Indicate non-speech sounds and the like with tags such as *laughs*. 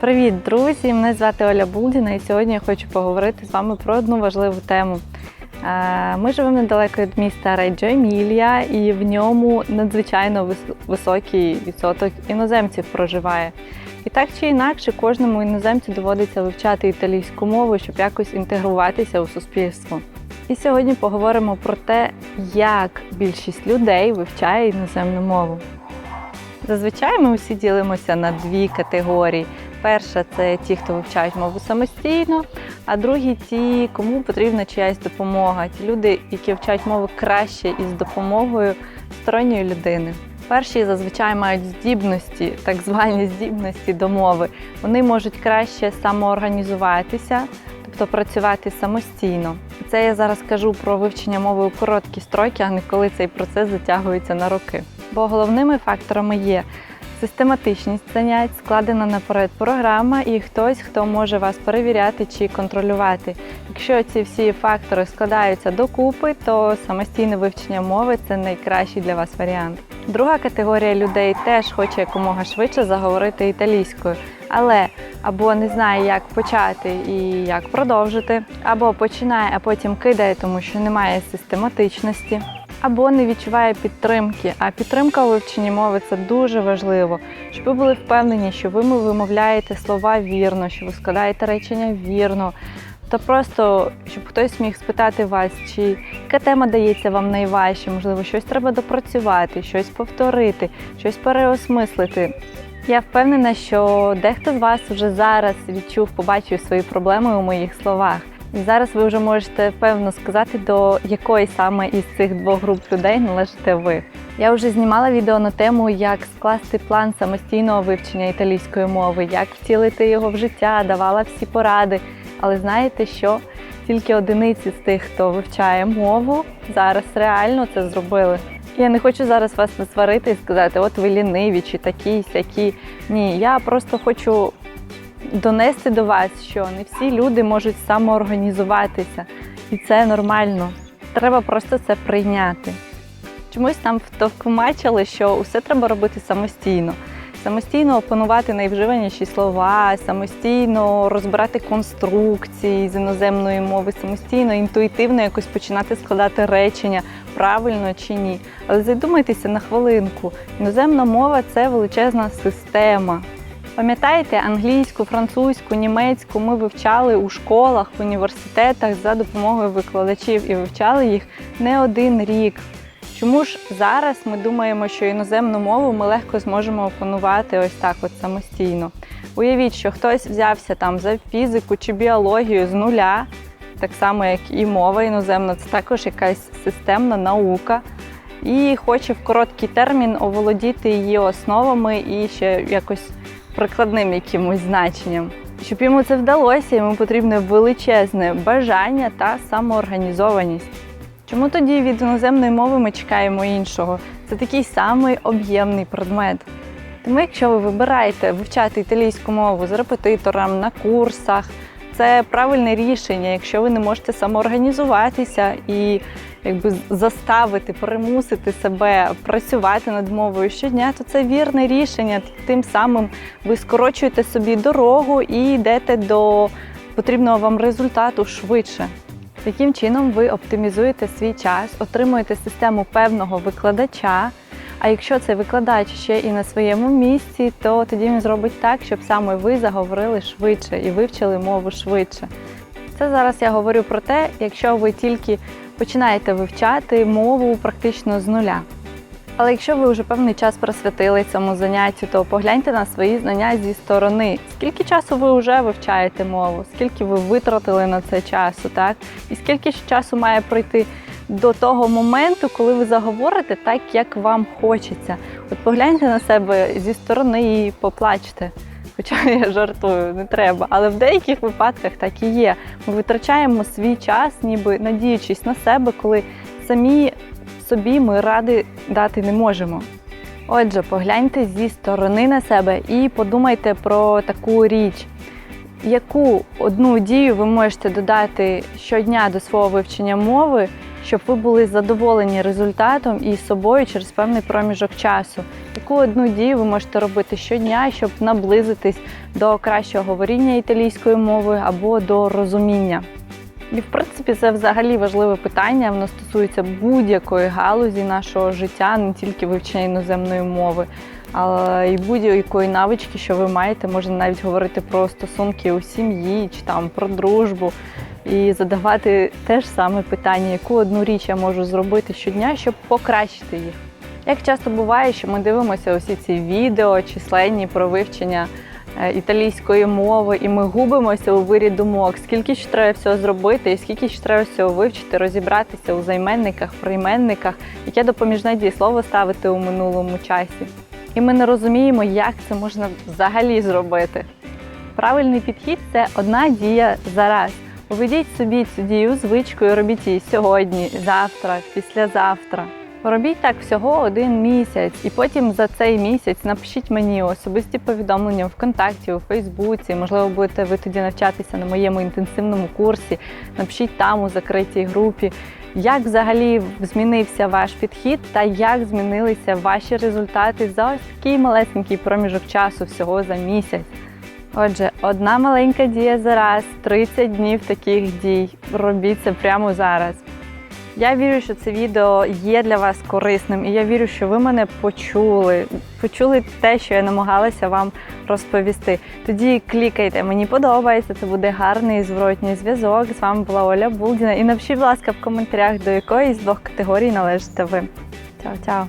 Привіт, друзі! Мене звати Оля Булдіна, і сьогодні я хочу поговорити з вами про одну важливу тему. Е, Ми живемо недалеко від міста Реджо Емілія, і в ньому надзвичайно високий відсоток іноземців проживає. І так чи інакше, кожному іноземцю доводиться вивчати італійську мову, щоб якось інтегруватися у суспільство. І сьогодні поговоримо про те, як більшість людей вивчає іноземну мову. Зазвичай ми усі ділимося на дві категорії. Перша це ті, хто вивчають мову самостійно, а другі ті, кому потрібна чиясь допомога. Ті люди, які вчать мову краще і з допомогою сторонньої людини. Перші зазвичай мають здібності, так звані здібності до мови. Вони можуть краще самоорганізуватися, тобто працювати самостійно. Це я зараз кажу про вивчення мови у короткі строки, а не коли цей процес затягується на роки. Бо головними факторами є систематичність занять, складена наперед програма і хтось, хто може вас перевіряти чи контролювати. Якщо ці всі фактори складаються докупи, то самостійне вивчення мови це найкращий для вас варіант. Друга категорія людей теж хоче якомога швидше заговорити італійською, але або не знає, як почати і як продовжити, або починає, а потім кидає, тому що немає систематичності або не відчуває підтримки. А підтримка у вивченні мови це дуже важливо, щоб ви були впевнені, що ви вимовляєте слова вірно, що ви складаєте речення вірно. Та просто, щоб хтось міг спитати вас, чи яка тема дається вам найважче, можливо, щось треба допрацювати, щось повторити, щось переосмислити. Я впевнена, що дехто з вас вже зараз відчув, побачив свої проблеми у моїх словах. І зараз ви вже можете певно сказати, до якої саме із цих двох груп людей належите ви. Я вже знімала відео на тему, як скласти план самостійного вивчення італійської мови, як втілити його в життя, давала всі поради. Але знаєте що? Тільки одиниці з тих, хто вивчає мову, зараз реально це зробили. Я не хочу зараз вас насварити і сказати, от ви ліниві чи такі, сякі. Ні, я просто хочу донести до вас, що не всі люди можуть самоорганізуватися, і це нормально. Треба просто це прийняти. Чомусь там втовкмачили, що усе треба робити самостійно. Самостійно опанувати найвживаніші слова, самостійно розбирати конструкції з іноземної мови, самостійно, інтуїтивно якось починати складати речення, правильно чи ні. Але задумайтеся на хвилинку. Іноземна мова це величезна система. Пам'ятаєте, англійську, французьку, німецьку ми вивчали у школах, в університетах за допомогою викладачів і вивчали їх не один рік. Чому ж зараз ми думаємо, що іноземну мову ми легко зможемо опанувати ось так от самостійно? Уявіть, що хтось взявся там за фізику чи біологію з нуля, так само як і мова іноземна, це також якась системна наука, і хоче в короткий термін оволодіти її основами і ще якось прикладним якимось значенням. Щоб йому це вдалося, йому потрібне величезне бажання та самоорганізованість. Чому тоді від іноземної мови ми чекаємо іншого? Це такий самий об'ємний предмет. Тому, якщо ви вибираєте вивчати італійську мову з репетитором на курсах, це правильне рішення. Якщо ви не можете самоорганізуватися і якби заставити, примусити себе працювати над мовою щодня, то це вірне рішення. Тим самим ви скорочуєте собі дорогу і йдете до потрібного вам результату швидше. Таким чином ви оптимізуєте свій час, отримуєте систему певного викладача. А якщо цей викладач ще і на своєму місці, то тоді він зробить так, щоб саме ви заговорили швидше і вивчили мову швидше. Це зараз я говорю про те, якщо ви тільки починаєте вивчати мову практично з нуля. Але якщо ви вже певний час присвятили цьому заняттю, то погляньте на свої знання зі сторони. Скільки часу ви вже вивчаєте мову, скільки ви витратили на це часу, так? І скільки ж часу має пройти до того моменту, коли ви заговорите так, як вам хочеться. От погляньте на себе зі сторони і поплачте. Хоча *laughs* я жартую, не треба. Але в деяких випадках так і є. Ми витрачаємо свій час, ніби надіючись на себе, коли самі собі ми ради дати не можемо. Отже, погляньте зі сторони на себе і подумайте про таку річ, яку одну дію ви можете додати щодня до свого вивчення мови, щоб ви були задоволені результатом і собою через певний проміжок часу. Яку одну дію ви можете робити щодня, щоб наблизитись до кращого говоріння італійською мовою або до розуміння. І в принципі це взагалі важливе питання. Воно стосується будь-якої галузі нашого життя, не тільки вивчення іноземної мови, але й будь-якої навички, що ви маєте, можна навіть говорити про стосунки у сім'ї чи там про дружбу. І задавати те ж саме питання, яку одну річ я можу зробити щодня, щоб покращити їх. Як часто буває, що ми дивимося усі ці відео численні про вивчення е, італійської мови, і ми губимося у вирі думок, скільки ж треба всього зробити, і скільки ж треба всього вивчити, розібратися у займенниках, прийменниках, яке допоміжне дієслово ставити у минулому часі. І ми не розуміємо, як це можна взагалі зробити. Правильний підхід це одна дія за раз. Уведіть собі цю дію звичкою, робіть її сьогодні, завтра, післязавтра. Робіть так всього один місяць, і потім за цей місяць напишіть мені особисті повідомлення в контакті, у Фейсбуці. Можливо, будете ви тоді навчатися на моєму інтенсивному курсі. Напишіть там у закритій групі, як взагалі змінився ваш підхід та як змінилися ваші результати за ось такий малесенький проміжок часу всього за місяць. Отже, одна маленька дія за раз, 30 днів таких дій. Робіть це прямо зараз. Я вірю, що це відео є для вас корисним, і я вірю, що ви мене почули, почули те, що я намагалася вам розповісти. Тоді клікайте, мені подобається, це буде гарний зворотній зв'язок. З вами була Оля Булдіна. І напишіть, будь ласка, в коментарях, до якої з двох категорій належите ви. Чао-чао!